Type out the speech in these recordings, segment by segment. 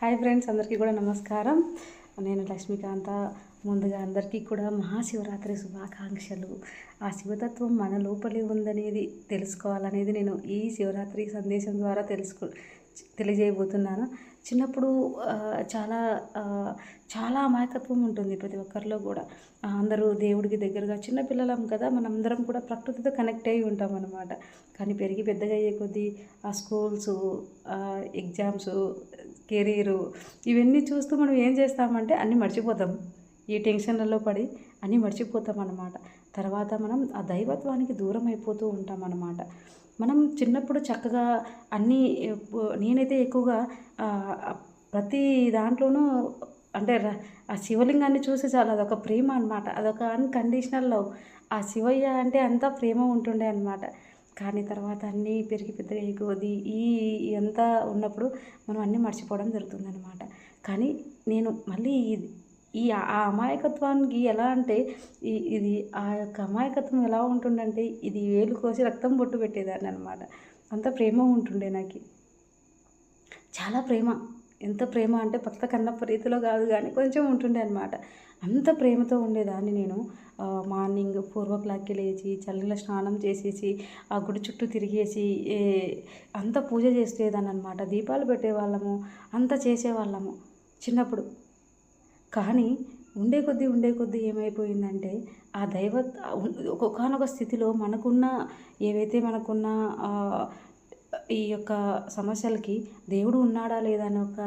Hi friends అందరికీ కూడా నమస్కారం. నేను లక్ష్మీకాంత. ముందుగా అందరికీ కూడా మహాశివరాత్రి శుభాకాంక్షలు. ఆ శివతత్వం మన లోపలే ఉందనేది తెలుసుకోవాలనేది నేను ఈ శివరాత్రి సందేశం ద్వారా తెలుసుకు తెలియజేయబోతున్నాను. చిన్నప్పుడు చాలా చాలా అమాయకత్వం ఉంటుంది ప్రతి ఒక్కరిలో కూడా. అందరూ దేవుడికి దగ్గరగా చిన్నపిల్లలం కదా కదా మనందరం కూడా ప్రకృతితో కనెక్ట్ అయి ఉంటాం అన్నమాట. కానీ పెరిగి పెద్దగా అయ్యే కొద్దీ ఆ స్కూల్స్ ఎగ్జామ్స్ కెరీరు ఇవన్నీ చూస్తూ మనం ఏం చేస్తామంటే అన్నీ మర్చిపోతాం. ఈ టెన్షన్లలో పడి అన్నీ మర్చిపోతాం అన్నమాట. తర్వాత మనం ఆ దైవత్వానికి దూరం అయిపోతూ ఉంటాం అన్నమాట. మనం చిన్నప్పుడు చక్కగా అన్నీ నేనైతే ఎక్కువగా ప్రతి దాంట్లోనూ అంటే ఆ శివలింగాన్ని చూసి చాలా అదొక ప్రేమ అనమాట అదొక అన్కండిషనల్ లవ్ ఆ శివయ్య అంటే అంతా ప్రేమ ఉంటుండే అనమాట కానీ తర్వాత అన్నీ పెరిగి పెద్దగా ఎక్కువది ఈ అంతా ఉన్నప్పుడు మనం అన్నీ మర్చిపోవడం జరుగుతుంది అనమాట కానీ నేను మళ్ళీ ఇది ఈ ఆ అమాయకత్వానికి ఎలా అంటే ఇది ఆ యొక్క అమాయకత్వం ఎలా ఉంటుందంటే ఇది వేలు కోసి రక్తం బొట్టు పెట్టేదాన్ని అనమాట అంత ప్రేమ ఉంటుండే నాకు. చాలా ప్రేమ. ఎంత ప్రేమ అంటే భక్త కన్న రీతిలో కాదు కానీ కొంచెం ఉంటుండే అనమాట అంత ప్రేమతో ఉండేదాన్ని నేను. మార్నింగ్ ఫోర్ ఓ క్లాక్కి లేచి చల్లిలో స్నానం చేసేసి ఆ గుడి చుట్టూ తిరిగేసి ఏ, అంత పూజ చేసేదాన్ని అనమాట దీపాలు పెట్టేవాళ్ళము అంత చేసేవాళ్ళము చిన్నప్పుడు. కానీ ఉండే కొద్దీ ఉండే కొద్దీ ఏమైపోయిందంటే ఆ దైవ ఒకనొక స్థితిలో మనకున్న ఏవైతే మనకున్న ఈ యొక్క సమస్యలకి దేవుడు ఉన్నాడా లేదా అనే ఒక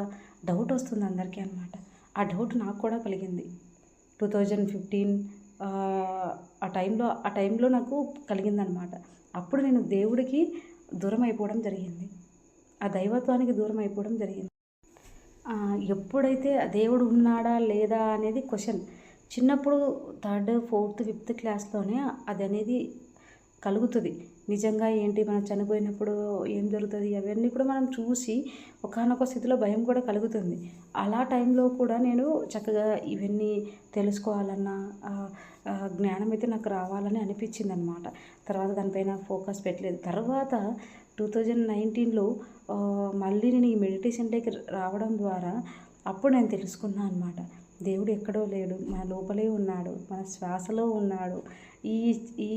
డౌట్ వస్తుంది అందరికీ అనమాట ఆ డౌట్ నాకు కూడా కలిగింది. టూ థౌజండ్ ఫిఫ్టీన్ ఆ టైంలో ఆ టైంలో నాకు కలిగిందనమాట అప్పుడు నేను దేవుడికి దూరం అయిపోవడం జరిగింది. ఆ దైవత్వానికి దూరం అయిపోవడం జరిగింది. ఎప్పుడైతే ఆ దేవుడు ఉన్నాడా లేదా అనేది క్వశ్చన్ చిన్నప్పుడు థర్డ్ ఫోర్త్ ఫిఫ్త్ క్లాస్లోనే అది అనేది కలుగుతుంది. నిజంగా ఏంటి? మనం చనిపోయినప్పుడు ఏం జరుగుతుంది? అవన్నీ కూడా మనం చూసి ఒకనొక స్థితిలో భయం కూడా కలుగుతుంది. అలా టైంలో కూడా నేను చక్కగా ఇవన్నీ తెలుసుకోవాలన్న జ్ఞానం అయితే నాకు రావాలని అనిపించింది అనమాట తర్వాత దానిపైన ఫోకస్ పెట్టలేదు. తర్వాత టూ థౌజండ్ నైన్టీన్లో మళ్ళీ నేను ఈ మెడిటేషన్ డేకి రావడం ద్వారా అప్పుడు నేను తెలుసుకున్నాను అనమాట. దేవుడు ఎక్కడో లేడు మన లోపలే ఉన్నాడు మన శ్వాసలో ఉన్నాడు. ఈ ఈ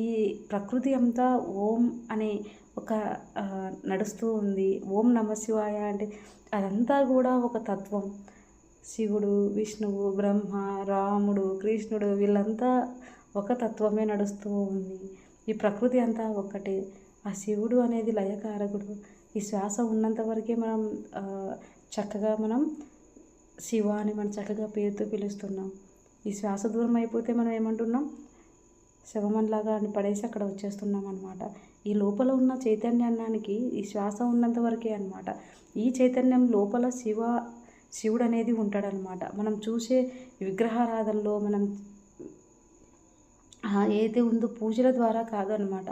ప్రకృతి అంతా ఓం అనే ఒక నడుస్తూ ఉంది. ఓం నమ శివాయ అంటే అదంతా కూడా ఒక తత్వం. శివుడు విష్ణువు బ్రహ్మ రాముడు కృష్ణుడు వీళ్ళంతా ఒక తత్వమే నడుస్తూ ఉంది. ఈ ప్రకృతి అంతా ఒక్కటే. ఆ శివుడు అనేది లయకారకుడు. ఈ శ్వాస ఉన్నంత వరకే మనం చక్కగా మనం శివ అని మనం చక్కగా పేరుతో పిలుస్తున్నాం. ఈ శ్వాస దూరం అయిపోతే మనం ఏమంటున్నాం? శవమనిలాగా అని పడేసి అక్కడ వచ్చేస్తున్నాం అనమాట ఈ లోపల ఉన్న చైతన్యానికి ఈ శ్వాస ఉన్నంత వరకే అనమాట ఈ చైతన్యం లోపల శివ శివుడు అనేది ఉంటాడనమాట మనం చూసే విగ్రహారాధనలో మనం ఏదైతే ఉందో పూజల ద్వారా కాదు అనమాట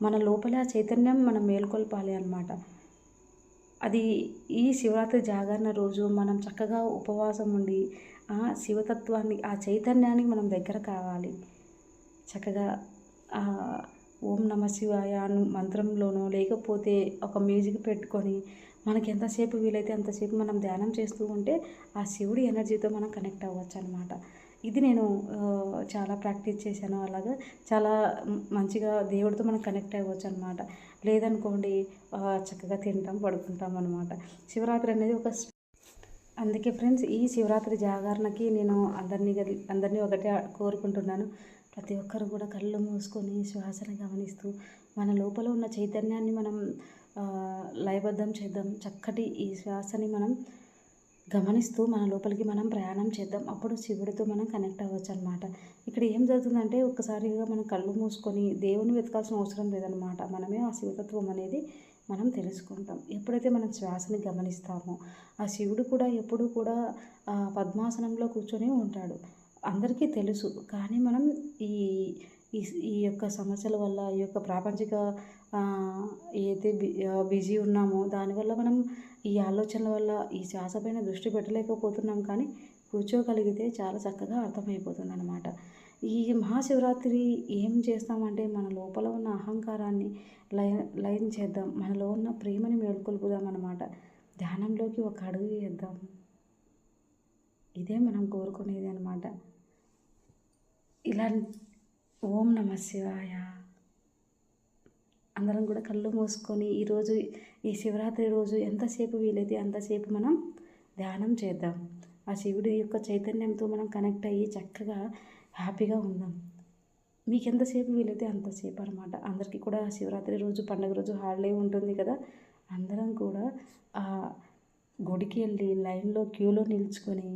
మన లోపల ఆ చైతన్యం మనం మేల్కొల్పాలి అనమాట అది ఈ శివరాత్రి జాగరణ రోజు మనం చక్కగా ఉపవాసం ఉండి ఆ శివతత్వాన్ని ఆ చైతన్యానికి మనం దగ్గర కావాలి. చక్కగా ఆ ఓం నమ శివాయ మంత్రంలోనో లేకపోతే ఒక మ్యూజిక్ పెట్టుకొని మనకి ఎంతసేపు వీలైతే అంతసేపు మనం ధ్యానం చేస్తూ ఉంటే ఆ శివుడి ఎనర్జీతో మనం కనెక్ట్ అవ్వచ్చు అనమాట ఇది నేను చాలా ప్రాక్టీస్ చేశాను. అలాగా చాలా మంచిగా దేవుడితో మనం కనెక్ట్ అవ్వచ్చు అనమాట లేదనుకోండి చక్కగా తింటాం పడుకుంటాం అనమాట శివరాత్రి అనేది ఒక అందుకే ఫ్రెండ్స్ ఈ శివరాత్రి జాగరణకి నేను అందరినీ అందరినీ ఒకటే కోరుకుంటున్నాను. ప్రతి ఒక్కరు కూడా కళ్ళు మూసుకొని శ్వాసను గమనిస్తూ మన లోపల ఉన్న చైతన్యాన్ని మనం లయబద్ధం చేద్దాం. చక్కటి ఈ శ్వాసని మనం గమనిస్తూ మన లోపలికి మనం ప్రయాణం చేద్దాం. అప్పుడు శివుడితో మనం కనెక్ట్ అవ్వచ్చు అనమాట ఇక్కడ ఏం జరుగుతుందంటే ఒక్కసారిగా మనం కళ్ళు మూసుకొని దేవుని వెతకాల్సిన అవసరం లేదనమాట మనమే ఆ శివతత్వం అనేది మనం తెలుసుకుంటాం. ఎప్పుడైతే మనం శ్వాసని గమనిస్తామో ఆ శివుడు కూడా ఎప్పుడు కూడా పద్మాసనంలో కూర్చొని ఉంటాడు. అందరికీ తెలుసు. కానీ మనం ఈ ఈ ఈ యొక్క సమస్యల వల్ల ఈ యొక్క ప్రాపంచిక ఏదైతే బిజీ ఉన్నామో దానివల్ల మనం ఈ ఆలోచనల వల్ల ఈ శ్వాస పైన దృష్టి పెట్టలేకపోతున్నాం కానీ కూర్చోగలిగితే చాలా చక్కగా అర్థమైపోతుంది అనమాట ఈ మహాశివరాత్రి ఏం చేస్తామంటే మన లోపల ఉన్న అహంకారాన్ని లయ లయం చేద్దాం. మనలో ఉన్న ప్రేమని మేల్కొల్పుదాం అనమాట ధ్యానంలోకి ఒక అడుగు వేద్దాం. ఇదే మనం కోరుకునేది అనమాట ఇలా ఓం నమ శివాయ. అందరం కూడా కళ్ళు మూసుకొని ఈరోజు ఈ శివరాత్రి రోజు ఎంతసేపు వీలైతే అంతసేపు మనం ధ్యానం చేద్దాం. ఆ శివుడి యొక్క చైతన్యంతో మనం కనెక్ట్ అయ్యి చక్కగా హ్యాపీగా ఉందాం. మీకు ఎంతసేపు వీలైతే అంతసేపు అనమాట అందరికీ కూడా శివరాత్రి రోజు పండుగ రోజు హాలిడే ఉంటుంది కదా. అందరం కూడా ఆ గుడికి వెళ్ళి లైన్లో క్యూలో నిల్చుకొని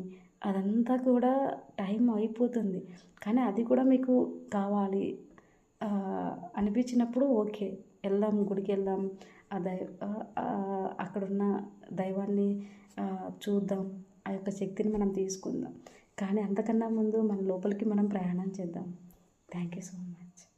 అదంతా కూడా టైం అయిపోతుంది. కానీ అది కూడా మీకు కావాలి. అనిపించినప్పుడు ఓకే వెళ్దాం గుడికి వెళ్దాం ఆ దై అక్కడున్న దైవాన్ని చూద్దాం ఆ యొక్క శక్తిని మనం తీసుకుందాం. కానీ అంతకన్నా ముందు మన లోపలికి మనం ప్రయాణం చేద్దాం. Thank you so much.